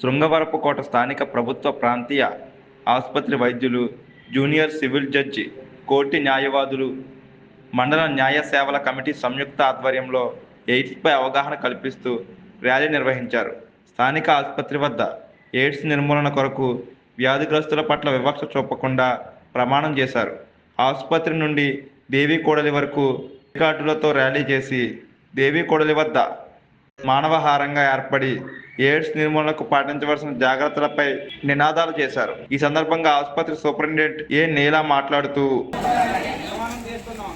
శృంగవరపుకోట స్థానిక ప్రభుత్వ ప్రాంతీయ ఆసుపత్రి వైద్యులు జూనియర్ సివిల్ జడ్జి కోర్టు న్యాయవాదులు మండల న్యాయ సేవల కమిటీ సంయుక్త ఆధ్వర్యంలో ఎయిడ్స్పై అవగాహన కల్పిస్తూ ర్యాలీ నిర్వహించారు. స్థానిక ఆసుపత్రి వద్ద ఎయిడ్స్ నిర్మూలన కొరకు వ్యాధిగ్రస్తుల పట్ల వివక్ష చూపకుండా ప్రమాణం చేశారు. ఆసుపత్రి నుండి దేవీ కోడలి వరకు రికార్డులతో ర్యాలీ చేసి దేవీ కోడలి వద్ద మానవహారంగా ఏర్పడి ఎయిడ్స్ నిర్మూలనకు పాటించవలసిన జాగ్రత్తలపై నినాదాలు చేశారు. ఈ సందర్భంగా ఆసుపత్రి సూపరింటెండెంట్ ఏ నీలా మాట్లాడుతూ ప్రమాణం చేస్తున్నాం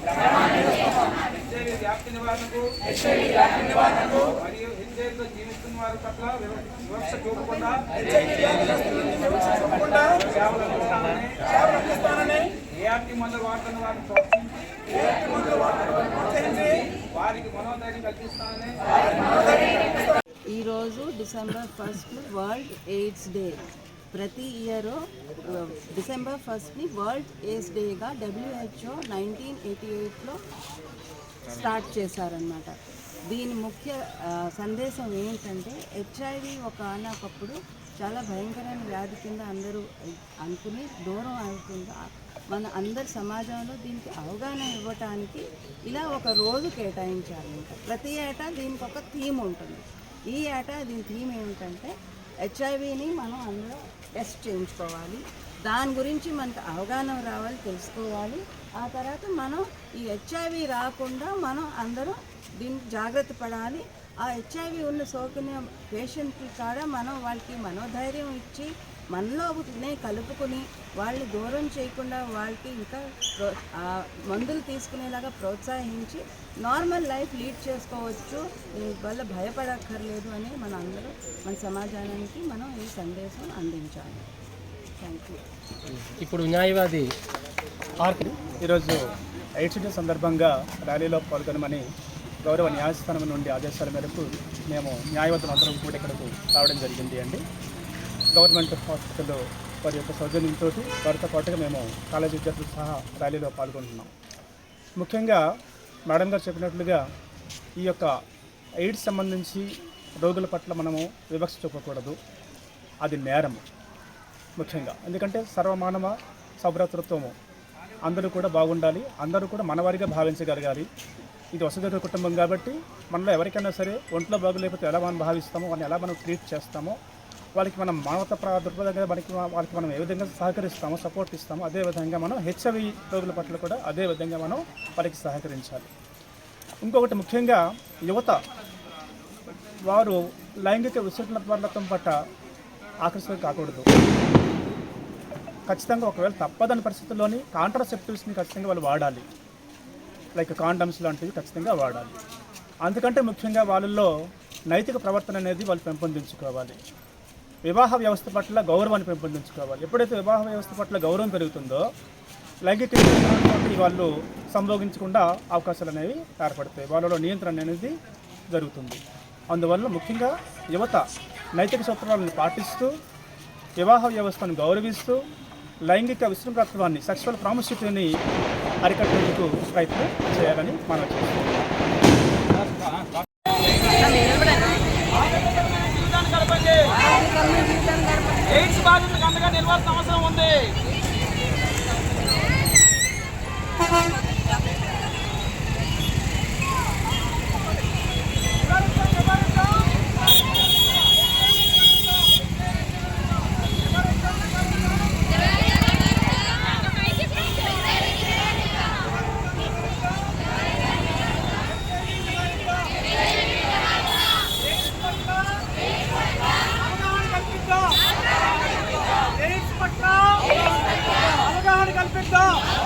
వ్యాప్తి మందులు వాడుతున్న వారిని ఈరోజు December first world AIDS day. ప్రతి ఇయర్ డిసెంబర్ ఫస్ట్ని వరల్డ్ ఎయిడ్స్ డేగా డబ్ల్యూహెచ్ఓ నైన్టీన్ ఎయిటీ ఎయిట్లో స్టార్ట్ చేశారనమాట దీని ముఖ్య సందేశం ఏంటంటే హెచ్ఐవి ఒక అన్నప్పుడు చాలా భయంకరమైన వ్యాధి కింద అందరూ అనుకుని దూరం అవుతుంది మన అందరి సమాజంలో దీనికి అవగాహన ఇవ్వటానికి ఇలా ఒక రోజు కేటాయించాలి ఇంకా. ప్రతి ఏటా దీనికి ఒక థీమ్ ఉంటుంది. ఈ ఏటా దీని థీమ్ ఏంటంటే హెచ్ఐవిని మనం అందరూ టెస్ట్ చేయించుకోవాలి. దాని గురించి మనకు అవగాహన రావాలి తెలుసుకోవాలి. ఆ తర్వాత మనం ఈ హెచ్ఐవి రాకుండా మనం అందరూ దీన్ని జాగ్రత్త పడాలి. ఆ హెచ్ఐవి ఉన్న సోకిన పేషెంట్కి కూడా మనం వాళ్ళకి మనోధైర్యం ఇచ్చి మనలోనే కలుపుకొని వాళ్ళని దూరం చేయకుండా వాళ్ళకి ఇంకా మందులు తీసుకునేలాగా ప్రోత్సహించి నార్మల్ లైఫ్ లీడ్ చేసుకోవచ్చు. దీనివల్ల భయపడక్కర్లేదు అని మన అందరూ మన సమాజానికి మనం ఈ సందేశం అందించాలి. థ్యాంక్ యూ ఇప్పుడు న్యాయవాది ఆర్కి ఈరోజు ఎయిడ్స్ డే సందర్భంగా ర్యాలీలో పాల్గొనమని గౌరవ న్యాయస్థానం నుండి ఆదేశాల మేరకు మేము న్యాయవాదులు అందరం కూడా ఇక్కడకు రావడం జరిగింది అండి. గవర్నమెంట్ హాస్పిటల్లో వారి యొక్క సౌజన్యంతో వారితో పాటుగా మేము కాలేజీ విద్యార్థులు సహా ర్యాలీలో పాల్గొంటున్నాం. ముఖ్యంగా మేడం గారు చెప్పినట్లుగా ఈ యొక్క ఎయిడ్స్ సంబంధించి రోగుల పట్ల మనము వివక్ష చూపకూడదు. అది నేరం ముఖ్యంగా. ఎందుకంటే సర్వమానవ సభ్రతృత్వము. అందరూ కూడా బాగుండాలి. అందరూ కూడా మనవారిగా భావించగలగాలి. ఇది వసతి కుటుంబం కాబట్టి మనలో ఎవరికైనా సరే ఒంట్లో బాగులేకపోతే ఎలా మనం భావిస్తామో వాళ్ళని ఎలా మనం ట్రీట్ చేస్తామో వాళ్ళకి మనం మానవత దృక్పథంగా మనకి వాళ్ళకి మనం ఏ విధంగా సహకరిస్తామో సపోర్ట్ ఇస్తామో అదే విధంగా మనం హెచ్ఐవి రోగుల పట్ల కూడా అదే విధంగా మనం వాళ్ళకి సహకరించాలి. ఇంకొకటి ముఖ్యంగా యువత వారు లైంగిక విస్తృతత్వం పట్ల ఆకర్షణ కాకూడదు. ఖచ్చితంగా ఒకవేళ తప్పదని పరిస్థితుల్లోని కాంట్రాసెప్టివ్స్ని ఖచ్చితంగా వాళ్ళు వాడాలి. లైక్ కాండమ్స్ లాంటివి ఖచ్చితంగా వాడాలి. అందుకంటే ముఖ్యంగా వాళ్ళల్లో నైతిక ప్రవర్తన అనేది వాళ్ళు పెంపొందించుకోవాలి. వివాహ వ్యవస్థ పట్ల గౌరవాన్ని పెంపొందించుకోవాలి. ఎప్పుడైతే వివాహ వ్యవస్థ పట్ల గౌరవం పెరుగుతుందో లైంగిక వాళ్ళు సంభోగించకుండా అవకాశాలు అనేవి ఏర్పడతాయి. వాళ్ళలో నియంత్రణ అనేది జరుగుతుంది. అందువల్ల ముఖ్యంగా యువత నైతిక సూత్రాలను పాటిస్తూ వివాహ వ్యవస్థను గౌరవిస్తూ లైంగిక విశృంఖలత్వాన్ని సెక్షువల్ ప్రాముఖ్యతని అరికట్టేందుకు ప్రయత్నం చేయాలని మనం చేస్తున్నాం. బాధితులకు అండగా నిలవాల్సిన అవసరం ఉంది. 立正